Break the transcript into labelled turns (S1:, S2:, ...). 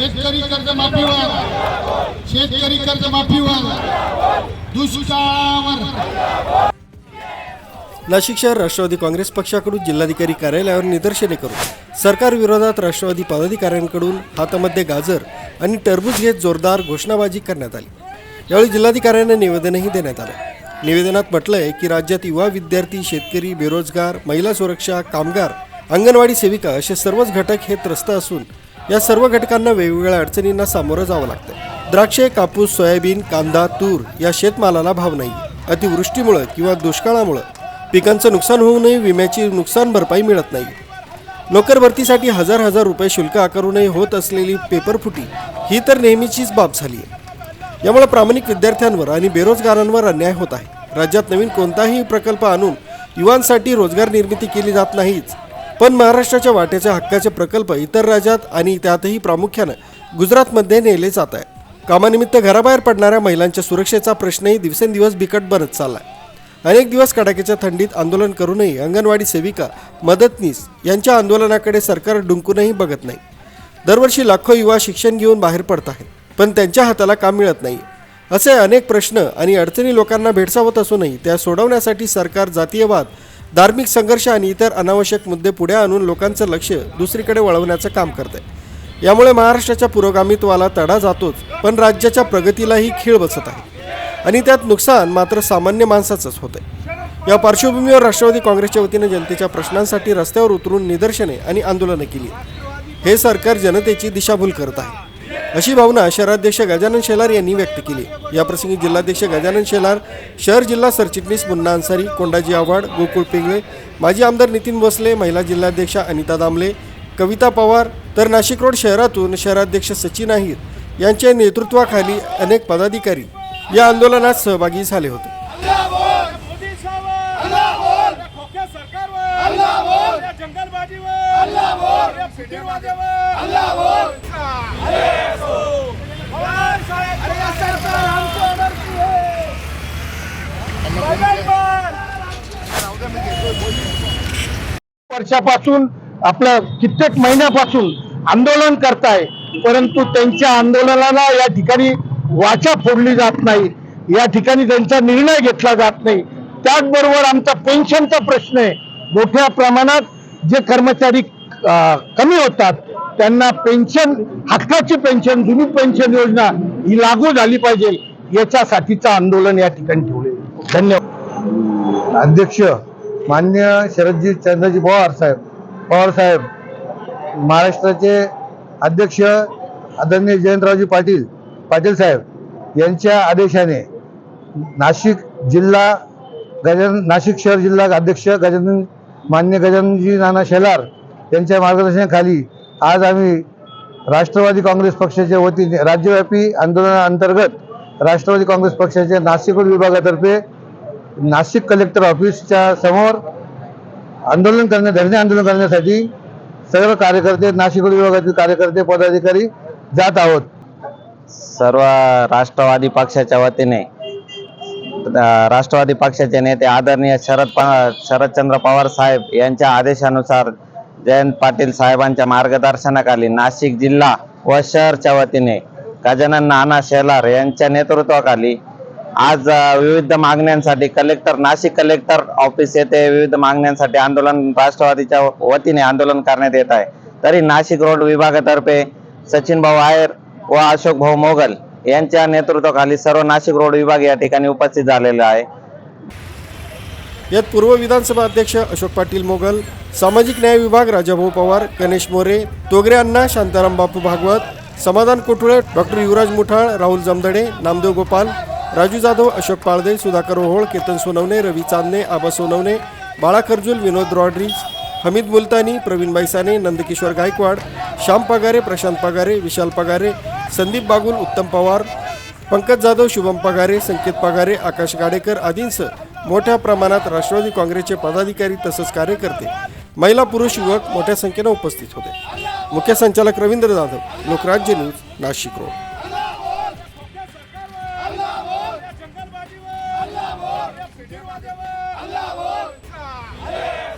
S1: कांदा शेतकरी कर्जमाफीवर शेतकरी कर्जमाफीवर दुष्काळावर.
S2: नाशिक शहर राष्ट्रवादी काँग्रेस पक्षाकडून जिल्हाधिकारी कार्यालयावर निदर्शने करून सरकार विरोधात राष्ट्रवादी पदाधिकाऱ्यांकडून हातामध्ये गाजर आणि टरबूज घेत जोरदार घोषणाबाजी करण्यात आली. यावेळी जिल्हाधिकाऱ्यांना निवेदनही देण्यात आलं. निवेदनात म्हटलं आहे की राज्यात युवा विद्यार्थी शेतकरी बेरोजगार महिला सुरक्षा कामगार अंगणवाडी सेविका असे सर्वच घटक हे त्रस्त असून या सर्व घटकांना वेगवेगळ्या अडचणींना सामोरं जावं लागतं द्राक्षे कापूस सोयाबीन कांदा तूर या शेतमालाला भाव नाही. अतिवृष्टीमुळं किंवा दुष्काळामुळं पिकांचं नुकसान होऊनही विम्याची नुकसान भरपाई मिळत नाही. नोकर भरतीसाठी हजार हजार रुपये शुल्क आकारूनही होत असलेली पेपरफुटी ही तर नेहमीचीच बाब झाली आहे यामुळे प्रामाणिक विद्यार्थ्यांवर आणि बेरोजगारांवर अन्याय होत आहे. राज्यात नवीन कोणताही प्रकल्प आणून युवांसाठी रोजगार निर्मिती केली जात नाहीच. पण महाराष्ट्राच्या वाट्याच्या हक्काचे प्रकल्प इतर राज्यात आणि त्यातही प्रामुख्यानं गुजरातमध्ये नेले जात आहे कामानिमित्त घराबाहेर पडणाऱ्या महिलांच्या सुरक्षेचा प्रश्नही दिवसेंदिवस बिकट बनत चाललाय. अनेक दिवस कडाक्याच्या थंडीत आंदोलन करूनही अंगणवाडी सेविका मदतनीस यांच्या आंदोलनाकडे सरकार डुंकूनही बघत नाही. दरवर्षी लाखो युवा शिक्षण घेऊन बाहेर पडत आहेत पण त्यांच्या हाताला काम मिळत नाही. असे अनेक प्रश्न आणि अडचणी लोकांना भेडसावत असूनही त्या सोडवण्यासाठी सरकार जातीयवाद धार्मिक संघर्ष आणि इतर अनावश्यक मुद्दे पुढे आणून लोकांचं लक्ष दुसरीकडे वळवण्याचं काम करत. आहे यामुळे महाराष्ट्राच्या पुरोगामित्वाला तडा जातोच पण राज्याच्या प्रगतीलाही खीळ बसत आहे. आणि त्यात नुकसान मात्र सामान्य माणसाचंच होतंय. या पार्श्वभूमीवर राष्ट्रवादी काँग्रेसच्या वतीनं जनतेच्या प्रश्नांसाठी रस्त्यावर उतरून निदर्शने आणि आंदोलनं केली हे सरकार जनतेची दिशाभूल करत आहे. अशी भावना शहराध्यक्ष गजानन शेलार यांनी व्यक्त केली. याप्रसंगी जिल्हाध्यक्ष गजानन शेलार शहर जिल्हा सरचिटणीस मुन्ना अन्सारी कोंडाजी आव्हाड गोकुळ पिंगळे माजी आमदार नितीन भोसले महिला जिल्हाध्यक्षा अनिता दामले कविता पवार तर नाशिक रोड शहरातून शहराध्यक्ष सचिन अहिर यांच्या नेतृत्वाखाली अनेक पदाधिकारी या आंदोलनात सहभागी झाले होते
S3: मोदी साहेब या खोक्या सरकारवर या जंगलबाजीवर या फिटीवाद्यावर पवार साहेब, अरे या सरकार आमचं अडकली आहे. बदल
S4: वर्षापासून आपलं कित्येक महिन्यापासून आंदोलन करताय परंतु त्यांच्या आंदोलनाला या ठिकाणी वाचा फोडली जात नाही. या ठिकाणी त्यांचा निर्णय घेतला जात नाही. त्याचबरोबर आमचा पेन्शनचा प्रश्न आहे. मोठ्या प्रमाणात जे कर्मचारी कमी होतात त्यांना पेन्शन हक्काची पेन्शन जुनी पेन्शन योजना ही लागू झाली पाहिजे याच्यासाठीचं आंदोलन या ठिकाणी ठेवले धन्यवाद.
S5: अध्यक्ष मान्य शरदजी चंद्रजी पवार साहेब पवार साहेब महाराष्ट्राचे अध्यक्ष आदरणीय जयंतरावजी पाटील पाटील साहेब यांच्या आदेशाने नाशिक जिल्हा गजान नाशिक शहर जिल्हा अध्यक्ष गजानन मान्य गजाननजी नाना शेलार यांच्या मार्गदर्शनाखाली आज आम्ही राष्ट्रवादी काँग्रेस पक्षाच्या वतीने राज्यव्यापी आंदोलनाअंतर्गत राष्ट्रवादी काँग्रेस पक्षाच्या नाशिक विभागातर्फे नाशिक कलेक्टर ऑफिसच्या समोर आंदोलन करण्या धरणे आंदोलन करण्यासाठी सर्व कार्यकर्ते नाशिक विभागातील कार्यकर्ते पदाधिकारी जात आहोत.
S6: सर्व राष्ट्रवादी पक्षाच्या वतीने राष्ट्रवादी पक्षाचे नेते आदरणीय शरद शरदचंद्र पवार साहेब यांच्या आदेशानुसार जयंत पाटील साहेबांच्या मार्गदर्शनाखाली नाशिक जिल्हा व शहरच्या वतीने गजानन नाना शेलार यांच्या नेतृत्वाखाली आज विविध मागण्यांसाठी कलेक्टर नाशिक कलेक्टर ऑफिस येथे विविध मागण्यांसाठी आंदोलन राष्ट्रवादीच्या वतीने आंदोलन करण्यात येत आहे. तरी नाशिक रोड विभागातर्फे सचिन भाऊ आयर व अशोक भाऊ मोगल यांच्या नेतृत्वाखाली सर्व नाशिक रोड विभाग या ठिकाणी उपस्थित झालेला आहे.
S2: यात पूर्व विधानसभा अध्यक्ष अशोक पाटील मोगल सामाजिक न्याय विभाग राजाभाऊ पवार गणेश मोरे तोगरे अण्णा शांताराम बापू भागवत समाधान कोठुळे डॉक्टर युवराज मुठाळ राहुल जमदडे नामदेव गोपाल राजू जाधव अशोक पाळदे सुधाकर ओहोळ केतन सोनवणे रवी चांदणे आबा सोनवणे बाळा खर्जूल विनोद रॉड्रिज हमीद मुलतानी प्रवीण बैसाने नंदकिशोर गायकवाड श्याम पगारे प्रशांत पगारे विशाल पगारे संदीप बागुल उत्तम पवार पंकज जाधव शुभम पगारे संकेत पगारे आकाश गाडेकर आदींसह मोठ्या प्रमाणात राष्ट्रवादी काँग्रेसचे पदाधिकारी तसंच कार्यकर्ते महिला पुरुष युवक मोठ्या संख्येनं उपस्थित होते. मुख्य संचालक रवींद्र जाधव लोकराज्य न्यूज नाशिक रोड.